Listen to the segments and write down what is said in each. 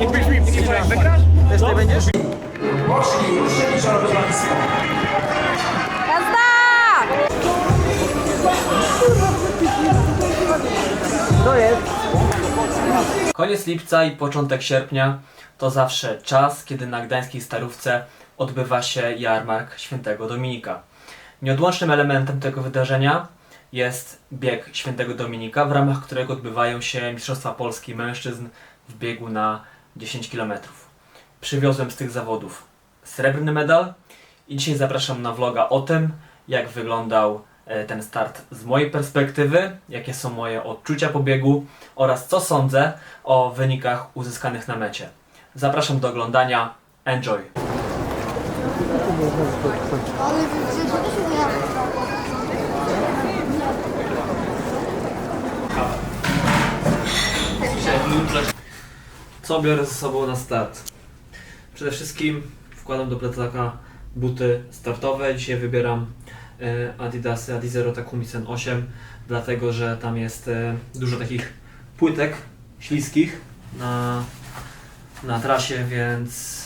Mi, wygrasz? Też nie będziesz? Jazda! To jest. Koniec lipca i początek sierpnia to zawsze czas, kiedy na gdańskiej Starówce odbywa się jarmark Świętego Dominika. Nieodłącznym elementem tego wydarzenia jest bieg Świętego Dominika, w ramach którego odbywają się Mistrzostwa Polski mężczyzn w biegu na 10 km. Przywiozłem z tych zawodów srebrny medal i dzisiaj zapraszam na vloga o tym, jak wyglądał e, ten start z mojej perspektywy, jakie są moje odczucia po biegu oraz co sądzę o wynikach uzyskanych na mecie. Zapraszam do oglądania. Enjoy! Ale Co biorę ze sobą na start? Przede wszystkim wkładam do plecaka buty startowe. Dzisiaj wybieram e, Adidasy Adizero Takumi Sen 8, dlatego że tam jest e, dużo takich płytek śliskich na, na trasie, więc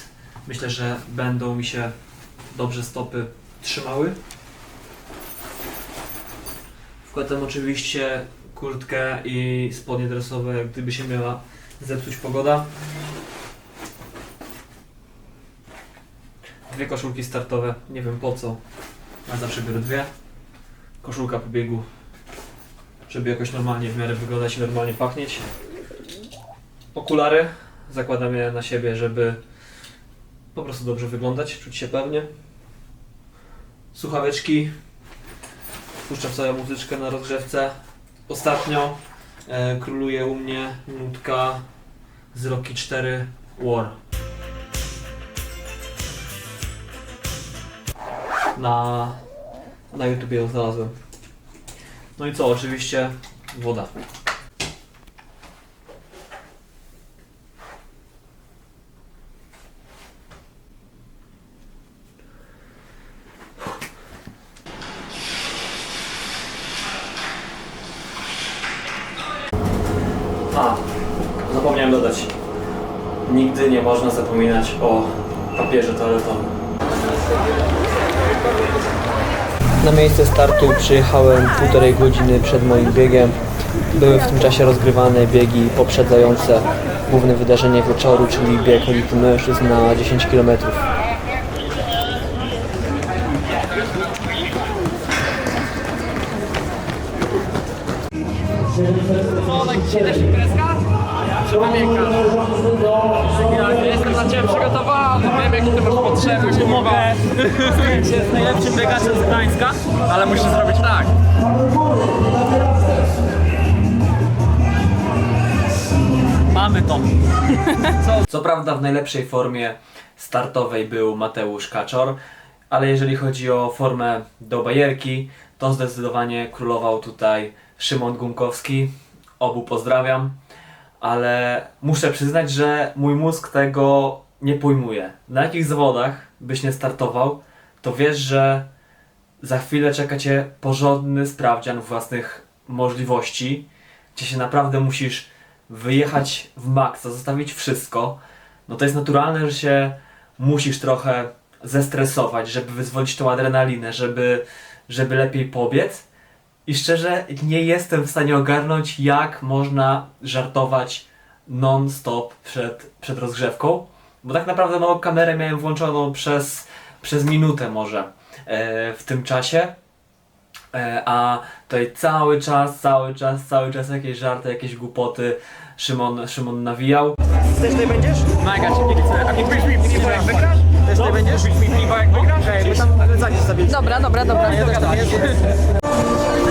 myślę, że będą mi się dobrze stopy trzymały. Wkładam oczywiście kurtkę i spodnie dresowe, gdyby się miała zepsuć pogoda. Dwie koszulki startowe, nie wiem po co, a zawsze biorę dwie. Koszulka po biegu, żeby jakoś normalnie w miarę wyglądać i normalnie pachnieć. Okulary, zakładam je na siebie, żeby po prostu dobrze wyglądać, czuć się pewnie. Słuchaweczki, puszczam sobie muzyczkę na rozgrzewce. Ostatnio króluje u mnie nutka z Rocky 4 War. Na, na YouTubie ją znalazłem. No i co, oczywiście woda. Nigdy nie można zapominać o papierze toaletowym. Na miejsce startu przyjechałem półtorej godziny przed moim biegiem. Były w tym czasie rozgrywane biegi poprzedzające główne wydarzenie wieczoru, czyli bieg elity mężczyzn na 10 km. Ja jestem na Ciebie przygotowany, wiem jakie Ty masz potrzeby, się z najlepszym biegaczem z Gdańska, ale musisz zrobić tak. Mamy to. Co prawda w najlepszej formie startowej był Mateusz Kaczor, ale jeżeli chodzi o formę do bajerki, to zdecydowanie królował tutaj Szymon Gumkowski. Obu pozdrawiam, ale muszę przyznać, że mój mózg tego nie pojmuje. Na jakich zawodach byś nie startował, to wiesz, że za chwilę czeka Cię porządny sprawdzian własnych możliwości, gdzie się naprawdę musisz wyjechać w maksa, zostawić wszystko, no to jest naturalne, że się musisz trochę zestresować, żeby wyzwolić tą adrenalinę, żeby, żeby lepiej pobiec. I szczerze nie jestem w stanie ogarnąć, jak można żartować non-stop przed, przed rozgrzewką, bo tak naprawdę no, kamerę miałem włączoną przez, przez minutę może e, w tym czasie. E, a tutaj cały czas, cały czas, cały czas jakieś żarty, jakieś głupoty Szymon, Szymon nawijał. Też nie będziesz? Mega Cię kibicuję. A kupisz mi piwo jak wygrasz? Też nie będziesz? Kupisz mi piwo jak wygrasz? Ej, my tam zanieś sobie. Dobra, dobra, dobra. Ja też tam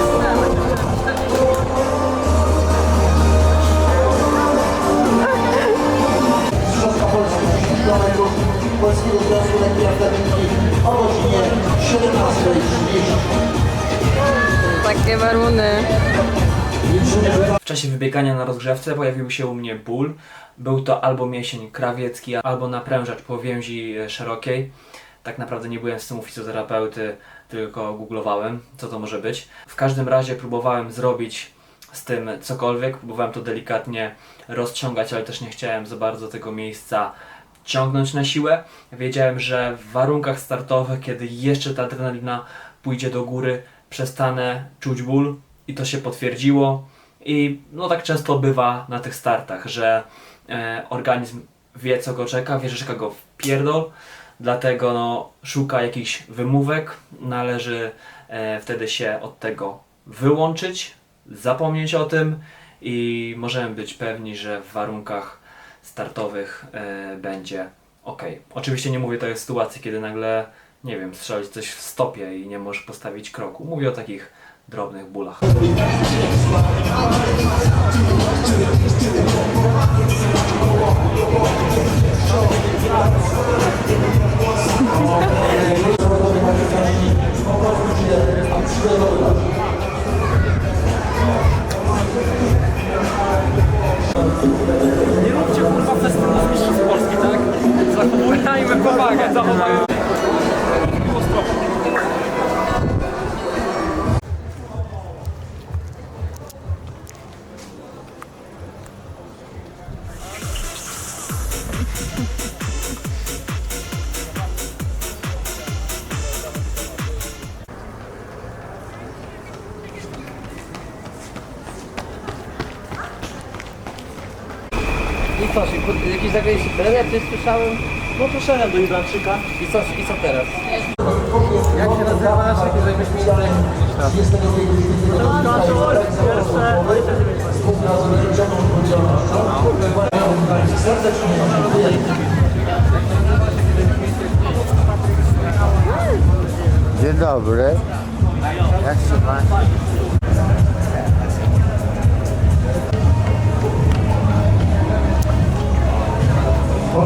Polskiego Związku Lekkiej Atletyki o godzinie 17.30. Takie waruny. W czasie wybiegania na rozgrzewce pojawił się u mnie ból. Był to albo mięsień krawiecki, albo naprężacz powięzi e, szerokiej. Tak naprawdę nie byłem z tym u fizjoterapeuty, tylko googlowałem, co to może być. W każdym razie próbowałem zrobić z tym cokolwiek. Próbowałem to delikatnie rozciągać, ale też nie chciałem za bardzo tego miejsca ciągnąć na siłę. Wiedziałem, że w warunkach startowych, kiedy jeszcze ta adrenalina pójdzie do góry, przestanę czuć ból i to się potwierdziło. I no tak często bywa na tych startach, że e, organizm wie co go czeka, wie, że czeka go w pierdol, dlatego no, szuka jakichś wymówek, należy e, wtedy się od tego wyłączyć, zapomnieć o tym i możemy być pewni, że w warunkach startowych e, będzie ok. Oczywiście nie mówię to jest sytuacji, kiedy nagle, nie wiem, strzelić coś w stopie i nie możesz postawić kroku. Mówię o takich drobnych bólach. jakiś zagraniczny trener, ty słyszałem? No poszedłem do Irlandczyka. I co, i co teraz? Jak się nazywasz, jakie zajmiesz miejsce? Dzień dobry. Jak się pan?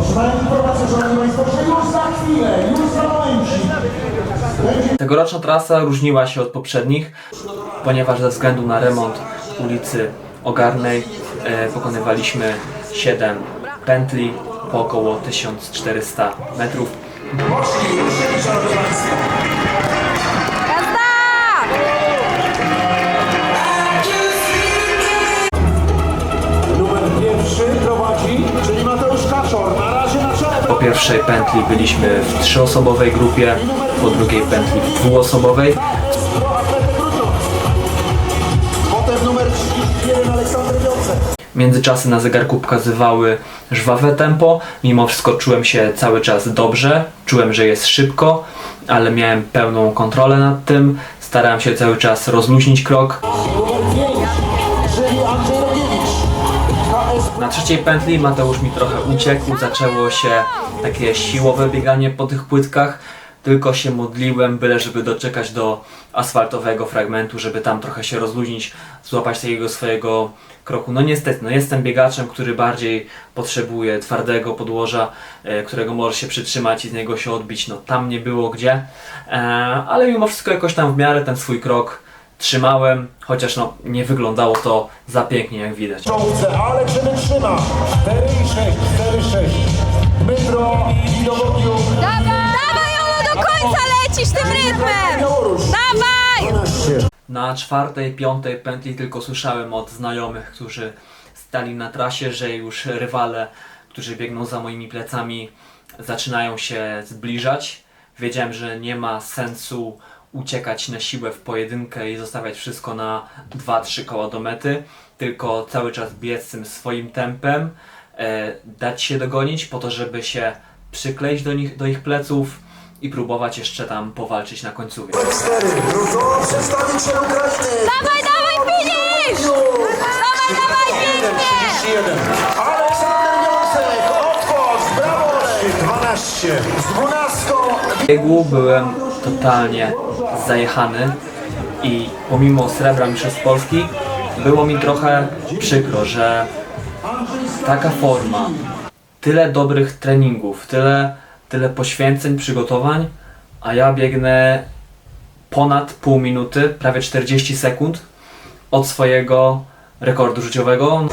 Otrzymałem informację, szanowni państwo, że już za chwilę, już za momencik będzie Tegoroczna trasa różniła się od poprzednich, ponieważ ze względu na remont ulicy Ogarnej e, pokonywaliśmy 7 pętli po około 1400 metrów. Numer pierwszej pętli byliśmy w trzyosobowej grupie, po drugiej pętli w dwuosobowej. Potem numer 31 Aleksander Wiącek. Międzyczasy na zegarku pokazywały żwawe tempo. Mimo wszystko czułem się cały czas dobrze, czułem, że jest szybko, ale miałem pełną kontrolę nad tym. Starałem się cały czas rozluźnić krok. Numer 5, czyli Andrzej Rogiewicz. Na trzeciej pętli Mateusz mi trochę uciekł, zaczęło się takie siłowe bieganie po tych płytkach. Tylko się modliłem, byle żeby doczekać do asfaltowego fragmentu, żeby tam trochę się rozluźnić, złapać takiego swojego kroku. No niestety, no jestem biegaczem, który bardziej potrzebuje twardego podłoża, e, którego może się przytrzymać i z niego się odbić. No tam nie było gdzie, e, ale mimo wszystko jakoś tam w miarę ten swój krok trzymałem, chociaż no nie wyglądało to za pięknie jak widać. czołówce, ale czy wytrzyma? 4-6, 4-6. Dmytro Widowogiuk. Dawaj! Dawaj, Olu, do końca lecisz tym rytmem! Dawaj! 12. Na czwartej, piątej pętli tylko słyszałem od znajomych, którzy stali na trasie, że już rywale, którzy biegną za moimi plecami, zaczynają się zbliżać. Wiedziałem, że nie ma sensu uciekać na siłę w pojedynkę i zostawiać wszystko na 2-3 koła do mety, tylko cały czas biec tym swoim tempem, e, dać się dogonić po to, żeby się przykleić do, nich, do ich pleców i próbować jeszcze tam powalczyć na końcówce. 4. To przedstawiciel Ukrainy. Dawaj, dawaj, finish! Dawaj, dawaj, pięknie! 31. Aleksander Wiącek. Otwórz. Brawo. 12. Z 12. W biegu byłem totalnie zajechany i pomimo srebra mistrzostw Polski było mi trochę przykro, że taka forma, tyle dobrych treningów, tyle, tyle poświęceń, przygotowań, a ja biegnę ponad pół minuty, prawie 40 sekund od swojego rekordu życiowego.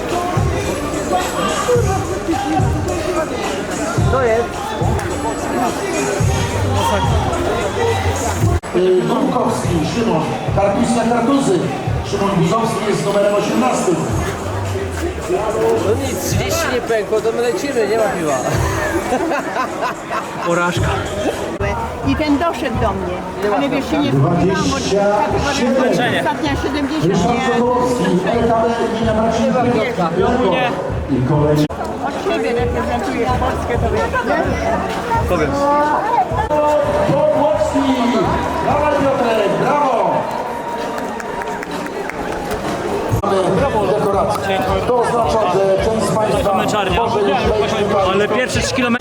Szymon. Karpiska Kartuzy. Szymon Buzowski jest numerem 18. No nic, 30 nie pękło, to my lecimy, nie ma piwa. Porażka. I ten doszedł do mnie, ale wiesz, się nie spodziewałam, bo kategoria ostatnia 70 Ryszard nie, Nie. Od siebie reprezentujesz Polskę, to wiesz. Powiem. Pawłowski! Dawaj Piotrek, brawo! Mamy dekorację. To oznacza, że część z Państwa może już wejść tutaj. Ale pierwsze 3 km.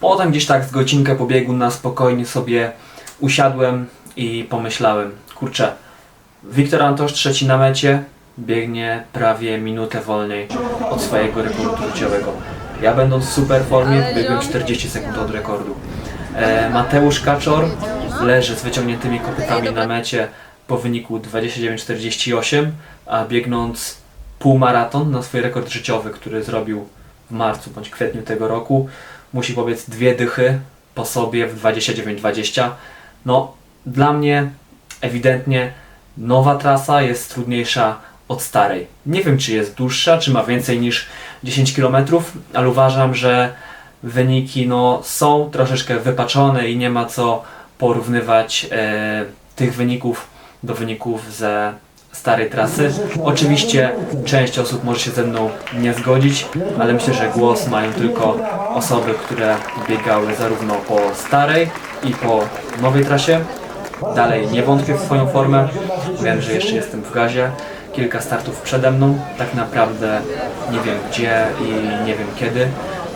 Potem gdzieś tak z godzinkę po biegu na spokojnie sobie usiadłem i pomyślałem, kurczę, Wiktor Antosz trzeci na mecie, biegnie prawie minutę wolniej od swojego rekordu życiowego. Ja będąc w super formie biegłem 40 sekund od rekordu. E, Mateusz Kaczor leży z wyciągniętymi kopytami na mecie po wyniku 29,48, a biegnąc półmaraton na swój rekord życiowy, który zrobił w marcu bądź kwietniu tego roku, musi pobiec dwie dychy po sobie w 29,20. No, dla mnie ewidentnie nowa trasa jest trudniejsza od starej. Nie wiem, czy jest dłuższa, czy ma więcej niż 10 km, ale uważam, że wyniki no, są troszeczkę wypaczone i nie ma co porównywać e, tych wyników do wyników ze starej trasy. Oczywiście część osób może się ze mną nie zgodzić, ale myślę, że głos mają tylko osoby, które biegały zarówno po starej i po nowej trasie. Dalej nie wątpię w swoją formę. Wiem, że jeszcze jestem w gazie. Kilka startów przede mną. Tak naprawdę nie wiem gdzie i nie wiem kiedy,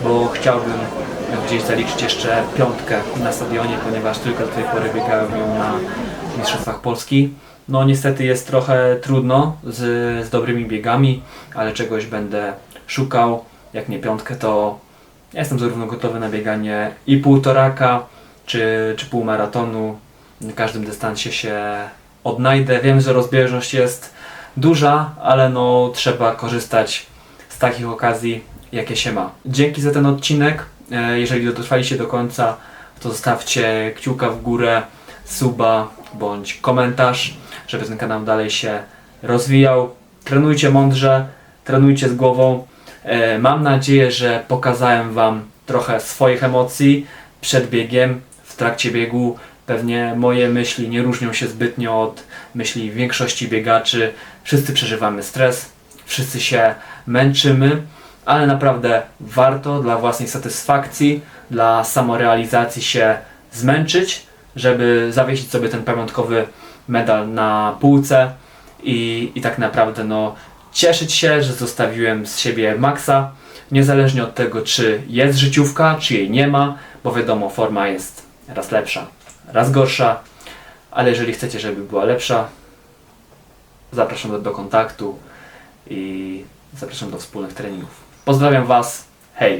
bo chciałbym gdzieś zaliczyć jeszcze piątkę na stadionie, ponieważ tylko do tej pory biegałem ją na Mistrzostwach Polski. No niestety jest trochę trudno z, z dobrymi biegami, ale czegoś będę szukał. Jak nie piątkę, to jestem zarówno gotowy na bieganie i półtoraka, czy, czy półmaratonu. Na każdym dystansie się odnajdę. Wiem, że rozbieżność jest duża, ale no trzeba korzystać z takich okazji, jakie się ma. Dzięki za ten odcinek. E, Jeżeli dotrwaliście do końca, to zostawcie kciuka w górę, suba bądź komentarz, żeby ten kanał dalej się rozwijał. Trenujcie mądrze, trenujcie z głową. E, Mam nadzieję, że pokazałem Wam trochę swoich emocji przed biegiem, w trakcie biegu. Pewnie moje myśli nie różnią się zbytnio od myśli większości biegaczy. Wszyscy przeżywamy stres, wszyscy się męczymy, ale naprawdę warto dla własnej satysfakcji, dla samorealizacji się zmęczyć, żeby zawiesić sobie ten pamiątkowy medal na półce i, i tak naprawdę no, cieszyć się, że zostawiłem z siebie maksa, niezależnie od tego, czy jest życiówka, czy jej nie ma, bo wiadomo, forma jest raz lepsza, raz gorsza, ale jeżeli chcecie, żeby była lepsza, zapraszam do, do kontaktu i zapraszam do wspólnych treningów. Pozdrawiam Was, hej!